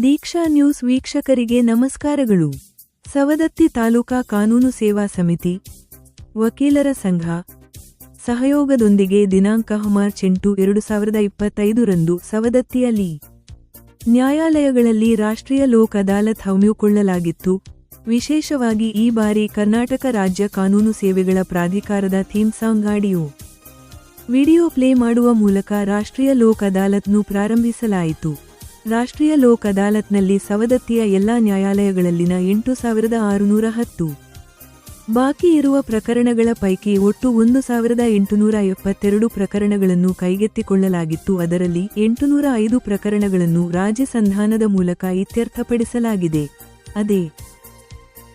ದೀಕ್ಷಾ news ವೀಕ್ಷಕರಿಗೆ ನಮಸ್ಕಾರಗಳು. ಸವದತ್ತಿ ತಾಲೂಕಾ ಕಾನೂನು ಸೇವಾ ಸಮಿತಿ, ವಕೀಲರ ಸಂಘ, ಸಹಯೋಗದೊಂದಿಗೆ ದಿನಾಂಕ ಮಾರ್ಚ್ ಎಂಟು, ಎರಡು ಸಾವಿರದ ಇಪ್ಪತ್ತೈದರಂದು ಸವದತ್ತಿಯಲ್ಲಿ ನ್ಯಾಯಾಲಯಗಳಲ್ಲಿ ರಾಷ್ಟ್ರೀಯ ಲೋಕ್ ಅದಾಲತ್ ಹಮ್ಮಿಕೊಳ್ಳಲಾಗಿತ್ತು. ವಿಶೇಷವಾಗಿ ಈ ಬಾರಿ ಕರ್ನಾಟಕ ರಾಜ್ಯ ಕಾನೂನು ಸೇವೆಗಳ ಪ್ರಾಧಿಕಾರದ theme song audio video play ಮಾಡುವ ಮೂಲಕ ರಾಷ್ಟ್ರೀಯ ಲೋಕ್ ಅದಾಲತ್ನು ಪ್ರಾರಂಭಿಸಲಾಯಿತು. ರಾಷ್ಟ್ರೀಯ ಲೋಕ್ ಅದಾಲತ್ನಲ್ಲಿ ಸವದತ್ತಿಯ ಎಲ್ಲಾ ನ್ಯಾಯಾಲಯಗಳಲ್ಲಿನ ಎಂಟು ಸಾವಿರದ ಆರುನೂರ ಹತ್ತು. ಬಾಕಿ ಇರುವ ಪ್ರಕರಣಗಳ ಪೈಕಿ ಒಟ್ಟು ಒಂದು ಸಾವಿರದ ಎಂಟುನೂರ ಎಪ್ಪತ್ತೆರಡು ಪ್ರಕರಣಗಳನ್ನು ಕೈಗೆತ್ತಿಕೊಳ್ಳಲಾಗಿತ್ತು. ಅದರಲ್ಲಿ ಎಂಟುನೂರ ಐದು ಪ್ರಕರಣಗಳನ್ನು ರಾಜ್ಯ ಸಂಧಾನದ ಮೂಲಕ ಇತ್ಯರ್ಥಪಡಿಸಲಾಗಿದೆ. ಅದೇ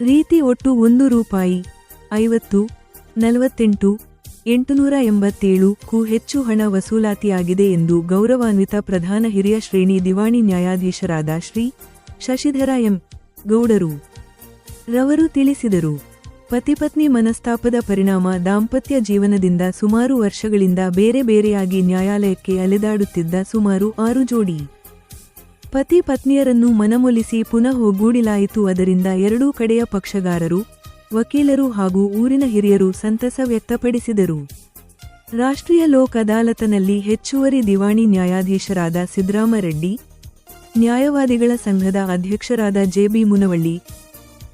ರೀತಿ ಒಟ್ಟು ಒಂದು ರೂಪಾಯಿ ಐವತ್ತು, ನಲವತ್ತೆಂಟು ಎಂಟುನೂರ ಎಂಬತ್ತೇಳುಕ್ಕೂ ಹೆಚ್ಚು ಹಣ ವಸೂಲಾತಿಯಾಗಿದೆ ಎಂದು ಗೌರವಾನ್ವಿತ ಪ್ರಧಾನ ಹಿರಿಯ ಶ್ರೇಣಿ ದಿವಾಣಿ ನ್ಯಾಯಾಧೀಶರಾದ ಶ್ರೀ ಶಶಿಧರ ಎಂ. ಗೌಡರು ರವರು ತಿಳಿಸಿದರು. ಪತಿಪತ್ನಿ ಮನಸ್ತಾಪದ ಪರಿಣಾಮ ದಾಂಪತ್ಯ ಜೀವನದಿಂದ ಸುಮಾರು ವರ್ಷಗಳಿಂದ ಬೇರೆ ಬೇರೆಯಾಗಿ ನ್ಯಾಯಾಲಯಕ್ಕೆ ಅಲೆದಾಡುತ್ತಿದ್ದ ಸುಮಾರು ಆರು ಜೋಡಿ. ಪತಿ ಪತ್ನಿಯರನ್ನು ಮನಮೊಲಿಸಿ ಪುನಃ ಒಗ್ಗೂಡಿಲಾಯಿತು. ಅದರಿಂದ ಎರಡೂ ಕಡೆಯ ಪಕ್ಷಗಾರರು ವಕೀಲರು ಹಾಗೂ ಊರಿನ ಹಿರಿಯರು ಸಂತಸ ವ್ಯಕ್ತಪಡಿಸಿದರು. ರಾಷ್ಟ್ರೀಯ ಲೋಕ್ ಅದಾಲತನಲ್ಲಿ ಹೆಚ್ಚುವರಿ ದಿವಾಣಿ ನ್ಯಾಯಾಧೀಶರಾದ ಸಿದ್ದರಾಮರೆಡ್ಡಿ, ನ್ಯಾಯವಾದಿಗಳ ಸಂಘದ ಅಧ್ಯಕ್ಷರಾದ ಜೆಬಿ ಮುನವಳ್ಳಿ,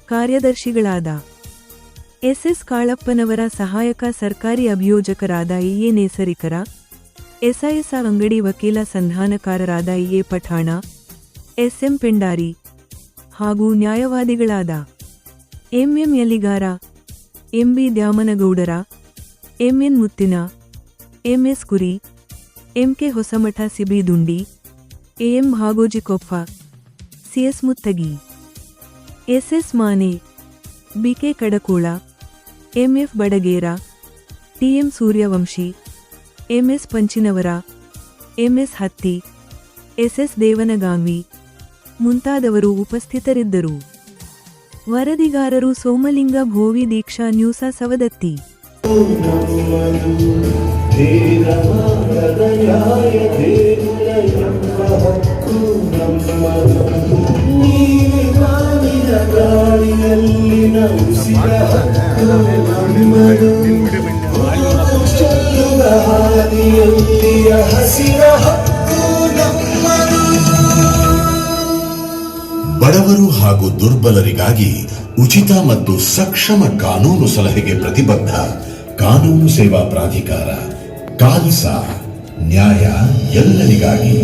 ಕಾರ್ಯದರ್ಶಿಗಳಾದ ಎಸ್ಎಸ್ ಕಾಳಪ್ಪನವರ ಸಹಾಯಕ ಸರ್ಕಾರಿ ಅಭಿಯೋಜಕರಾದ ಇಎ ನೇಸರಿಕರ, ಎಸ್ಐಎಸ್ ಅಂಗಡಿ ವಕೀಲ ಸಂಧಾನಕಾರರಾದ ಇಎ ಪಠಾಣ, ಎಸ್ಎಂ ಪೆಂಡಾರಿ ಹಾಗೂ ನ್ಯಾಯವಾದಿಗಳಾದ MM Yaligar, MB Dyamanagoudar MN Muttin, MS Kuri, MK Hosamath CB Dundi, AM Bhagojikoppa CS Muttagi, SS Mane, BK Kadakol, MF Badager, TM Suryavanshi, MS Panchinavar, MS Hatti, SS Devanagavi ಮುಂತಾದವರು ಉಪಸ್ಥಿತರಿದ್ದರು. ವರದಿಗಾರರು Somalinga Bhovi Deeksha news Savadatti. ಹಸಿರ ಹಕ್ಕು ಬಡವರು ಹಾಗೂ ದುರ್ಬಲರಿಗಾಗಿ ಉಚಿತ ಮತ್ತು ಸಕ್ಷಮ ಕಾನೂನು ಸಲಹೆಗೆ ಪ್ರತಿಬದ್ಧ ಕಾನೂನು ಸೇವಾ ಪ್ರಾಧಿಕಾರ, ಕಾಲ್ಸಾ, ನ್ಯಾಯ ಎಲ್ಲರಿಗಾಗಿ.